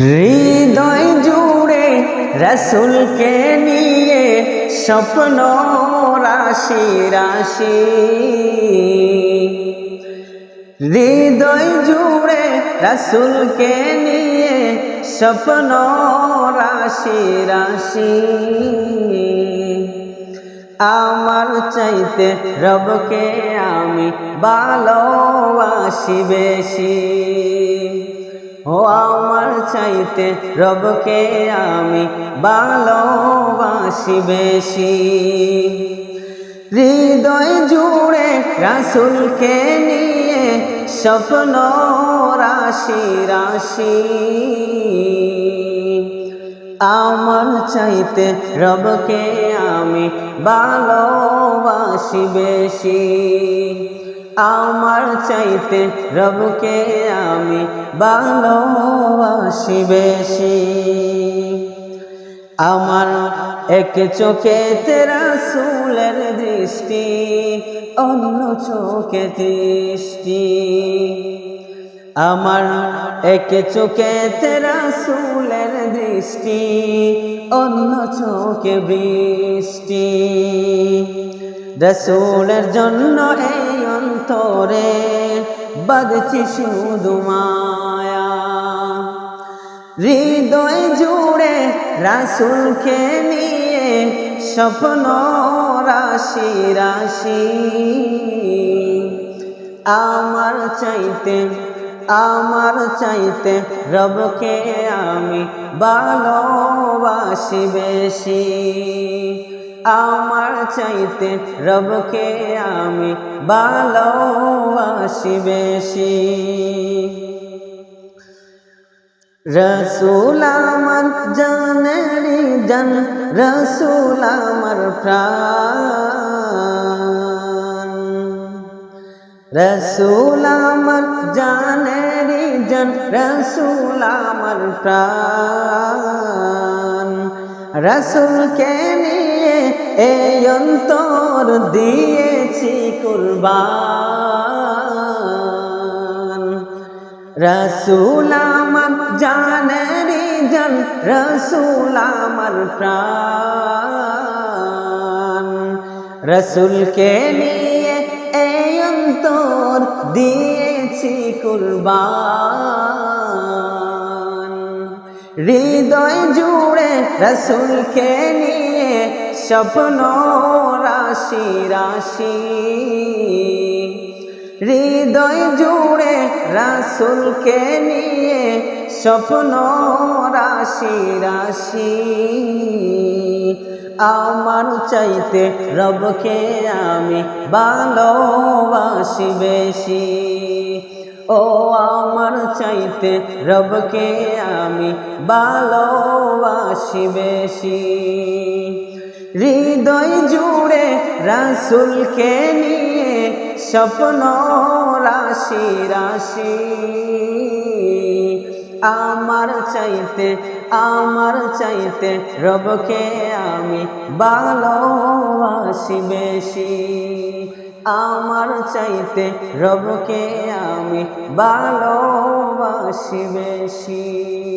হৃদয় জুড়ে রসুলকে নিয়ে স্বপ্ন রাশি রাশি। হৃদয় জুড়ে রসুলকে নিয়ে স্বপ্ন রাশি রাশি। আমার চাইতে রবকে আমি ভালোবাসি বেশি। ও আমার চাইতে রবকে আমি ভালোবাসি বেশি। হৃদয় জুড়ে রাসুলকে নিয়ে স্বপ্ন রাশি রাশি। আমার চাইতে রবকে আমি ভালোবাসি বেশি। আমার চাইতে রবকে আমি ভালোবাসি বেশি। আমার এক চোখে তেরা সুলের দৃষ্টি, অন্য চোখে দৃষ্টি আমার এক চোখে তেরা সুলের দৃষ্টি, অন্য চোখে বৃষ্টি। রসুলের জন্য এই অন্তরে বাদছি শুধু মায়া। হৃদয় জুড়ে রাসুলকে নিয়ে স্বপ্ন রাশি রাশি। আমার চাইতে আমার চাইতে রবকে আমি ভালোবাসি বেশি। আমার চাইতে রবকে আমি ভালোবাসি বেশি। রসুল আমার জানেরি জান, রসুল আমার প্রাণ। রসুল আমার জানেরি জান, রসুল আমার প্রাণ। রসুলকে নিয়ে এই অন্তর দিয়েছি কুরবান। রসুল আমার জানেরি জান, রসুল আমার প্রাণ। রসুলকে নিয়ে অন্তর দিয়েছি কুরবান। হৃদয় জুড়ে রসুলকে নিয়ে স্বপ্ন রাশি রাশি। হৃদয় জুড়ে রাসুলকে নিয়ে স্বপ্ন রাশি রাশি। আমার চাইতে রবকে আমি ভালোবাসি বেশি। ও আমার চাইতে রবকে আমি ভালোবাসি বেশি। হৃদয় জুড়ে রাসুলকে নিয়ে স্বপ্ন রাশি রাশি। আমার চাইতে আমার চাইতে রবকে আমি ভালোবাসি বেশি। আমার চাইতে রবকে আমি ভালোবাসি বেশি।